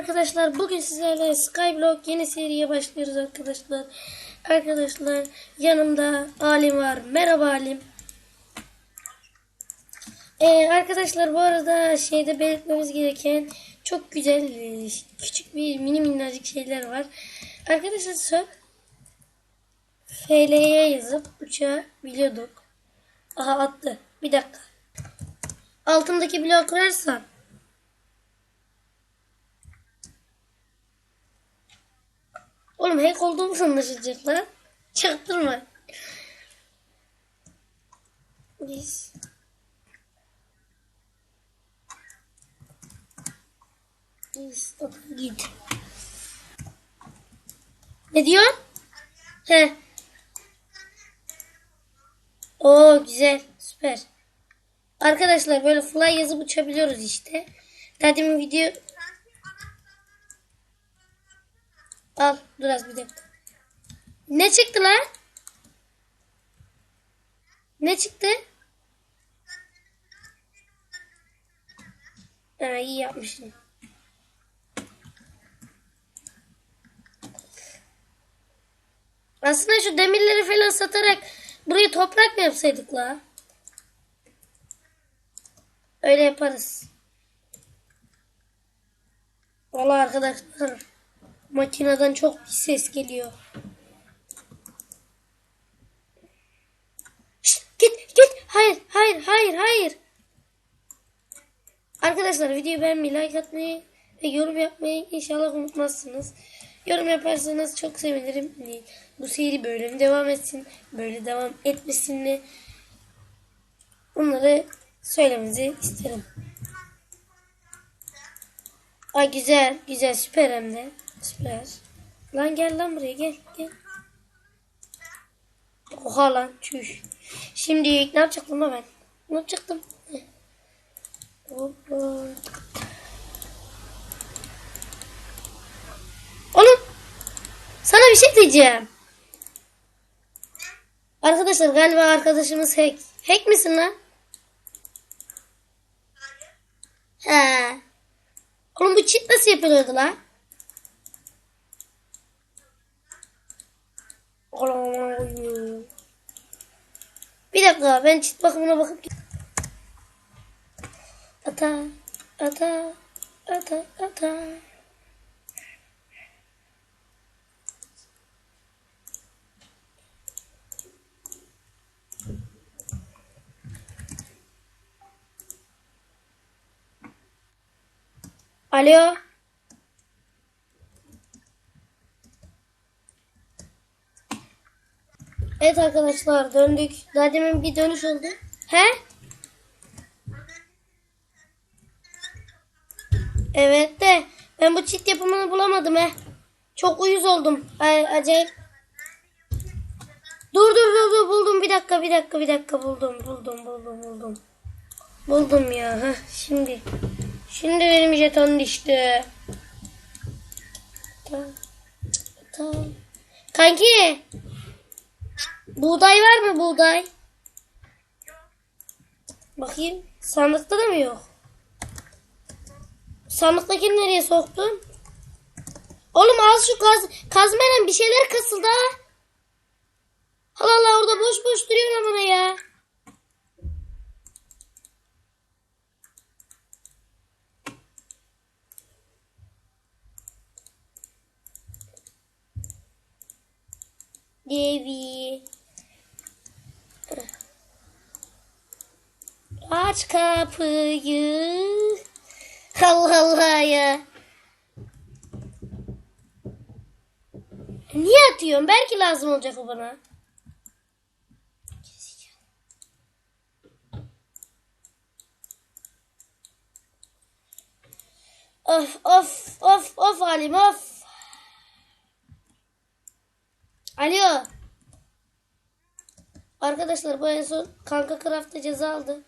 arkadaşlar. Bugün sizlerle Skyblock yeni seriye başlıyoruz arkadaşlar. Arkadaşlar yanımda Alim var. Merhaba Alim. Ee, arkadaşlar bu arada şeyde belirtmemiz gereken çok güzel e, küçük bir mini minnacık şeyler var. Arkadaşlar sö FL'ye yazıp uçabiliyorduk. Aha attı. Bir dakika. Altındaki bloğu kırarsan Oğlum hack olduğumuz anlaşılacak lan. Çaktırma. Biz... Biz git. Ne diyorsun? He. Oo güzel. Süper. Arkadaşlar böyle fly yazıp uçabiliyoruz işte. Daha demin video Al dur az bir dakika. Ne çıktı lan? Ne çıktı? Ha, iyi yapmışsın. Aslında şu demirleri falan satarak burayı toprak mı yapsaydık la? Öyle yaparız. Valla arkadaşlar makineden çok bir ses geliyor. Şşt, git git. Hayır hayır hayır hayır. Arkadaşlar videoyu beğenmeyi, like atmayı ve yorum yapmayı inşallah unutmazsınız. Yorum yaparsanız çok sevinirim. Bu seri böyle mi devam etsin? Böyle devam etmesin mi? Bunları söylemenizi isterim. Ay güzel, güzel, süper hem de. Süper. Lan gel lan buraya gel, gel. Oha lan, çüş. Şimdi ne yapacaktım ben? Ne yapacaktım? Hoppa. Oğlum, sana bir şey diyeceğim. Arkadaşlar galiba arkadaşımız hack. Hack misin lan? He. Oğlum bu çit nasıl yapılıyordu lan? Bir dakika ben çit bakımına bakıp Ata ata ata ata Alo. Evet arkadaşlar döndük. Daha demin bir dönüş oldu. He? Evet de ben bu çit yapımını bulamadım he. Çok uyuz oldum. Ay, acayip. Dur dur dur dur buldum bir dakika bir dakika bir dakika buldum buldum buldum buldum. Buldum ya. Heh, şimdi. Şimdi benim jeton düştü. Tamam. Tamam. Kanki. Buğday var mı buğday? Bakayım. Sandıkta da mı yok? Sandıktakini nereye soktun? Oğlum al şu kaz kazmayla bir şeyler kasıldı ha. Allah Allah orada boş boş duruyor amına ya. Devi. Aç kapıyı. Allah ya. Niye atıyorsun? Belki lazım olacak o bana. Of of of of Halim of. Alo. Arkadaşlar bu en son Kanka Craft'ta ceza aldı.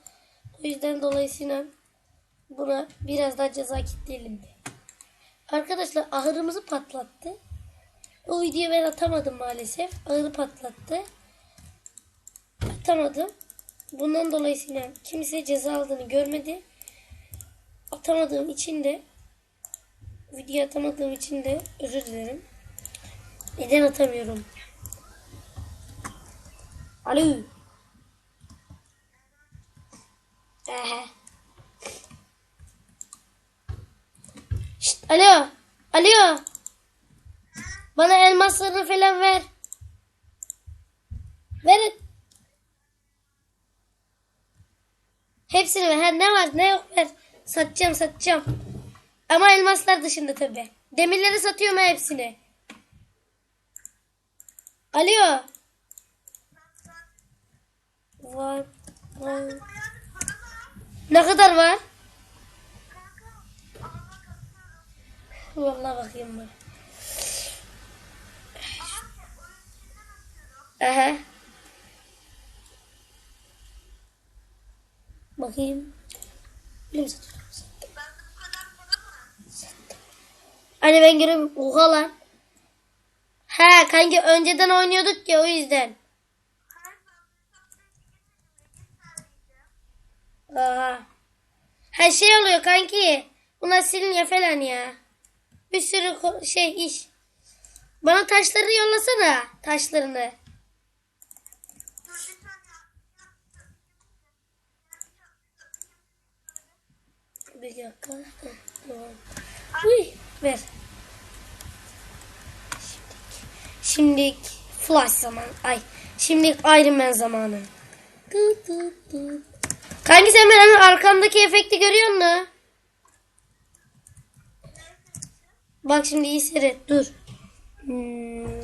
O yüzden dolayısıyla buna biraz daha ceza kitleyelim diye. Arkadaşlar ahırımızı patlattı. O videoyu ben atamadım maalesef. Ahırı patlattı. Atamadım. Bundan dolayısıyla kimse ceza aldığını görmedi. Atamadığım için de video atamadığım için de özür dilerim. Neden atamıyorum? Alo. Şşt, alo. Alo. Bana elmaslarını falan ver. Verin. Hepsini ver. Ha, ne var ne yok ver. Satacağım satacağım. Ama elmaslar dışında tabi. Demirleri satıyorum hepsini. Alo. Var. var. Ne kadar var? Vallahi bakayım ben. Aha. Bakayım. Bilim satıyorum. Hani ben görüyorum. Oha lan. He kanki önceden oynuyorduk ya o yüzden. Aha. Her şey oluyor kanki. Bunlar siliniyor falan ya. Bir sürü şey iş. Bana taşları yollasana. Taşlarını. Bir dakika. Uy, ver. Şimdi Flash zaman. Ay. Şimdi Iron Man zamanı. Tut, tut, tut. Kanki sen benim arkamdaki efekti görüyor musun? Bak şimdi iyi seyret. Dur. Hmm.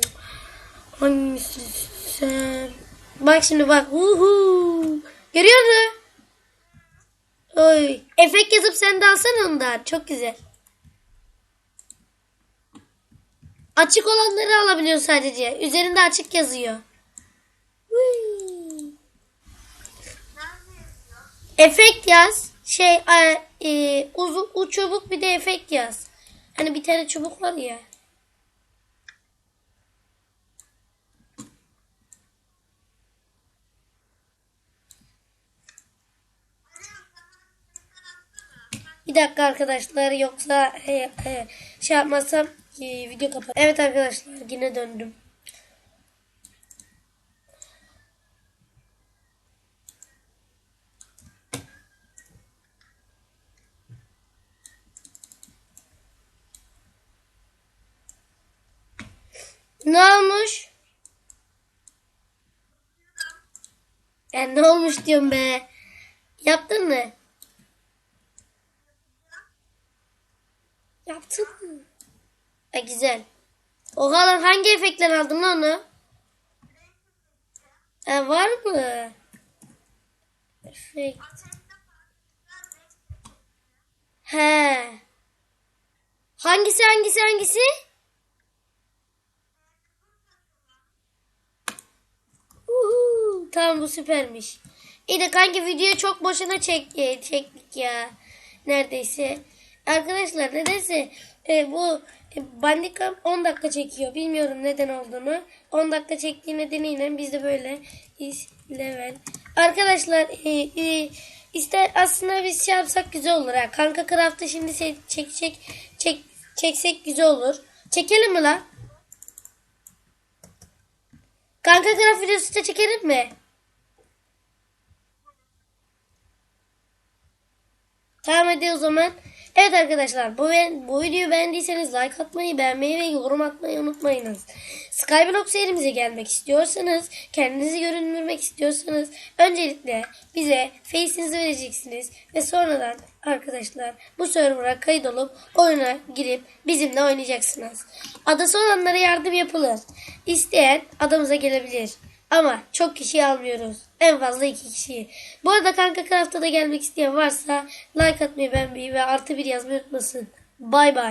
Sen? Bak şimdi bak. Uhu. Görüyor musun? Oy. Efekt yazıp sen de alsana ondan. Çok güzel. Açık olanları alabiliyorsun sadece. Üzerinde açık yazıyor. Uy. Efekt yaz. Şey e, uzun u çubuk bir de efekt yaz. Hani bir tane çubuk var ya. Bir dakika arkadaşlar yoksa e, e, şey yapmazsam e, video kapat. Evet arkadaşlar yine döndüm. Ne olmuş? Ya ne olmuş diyorum be. Yaptın mı? Yaptın mı? E güzel. Oha lan hangi efektler aldın lan onu? E, var mı? Efekt. He. Hangisi hangisi hangisi? Uhu, tamam bu süpermiş. İyi de kanki videoyu çok boşuna çek, e, çektik ya. Neredeyse. Arkadaşlar nedense e, bu e, Bandicam 10 dakika çekiyor. Bilmiyorum neden olduğunu. 10 dakika çektiği nedeniyle biz de böyle is level. Arkadaşlar e, e, ister aslında biz şey yapsak güzel olur ha. Kanka Craft'ı şimdi se- çek çek çek çeksek güzel olur. Çekelim mi lan? Kanka Craft videosu da çekelim mi? Tamam hadi o zaman. Evet arkadaşlar bu, bu videoyu beğendiyseniz like atmayı, beğenmeyi ve yorum atmayı unutmayınız. Skyblock serimize gelmek istiyorsanız, kendinizi görünmürmek istiyorsanız öncelikle bize face'inizi vereceksiniz ve sonradan arkadaşlar bu server'a kayıt olup oyuna girip bizimle oynayacaksınız. Adası olanlara yardım yapılır. İsteyen adamıza gelebilir. Ama çok kişi almıyoruz. En fazla iki kişi. Bu arada Kanka Craft'a da gelmek isteyen varsa like atmayı beğenmeyi ve artı bir yazmayı unutmasın. Bay bay.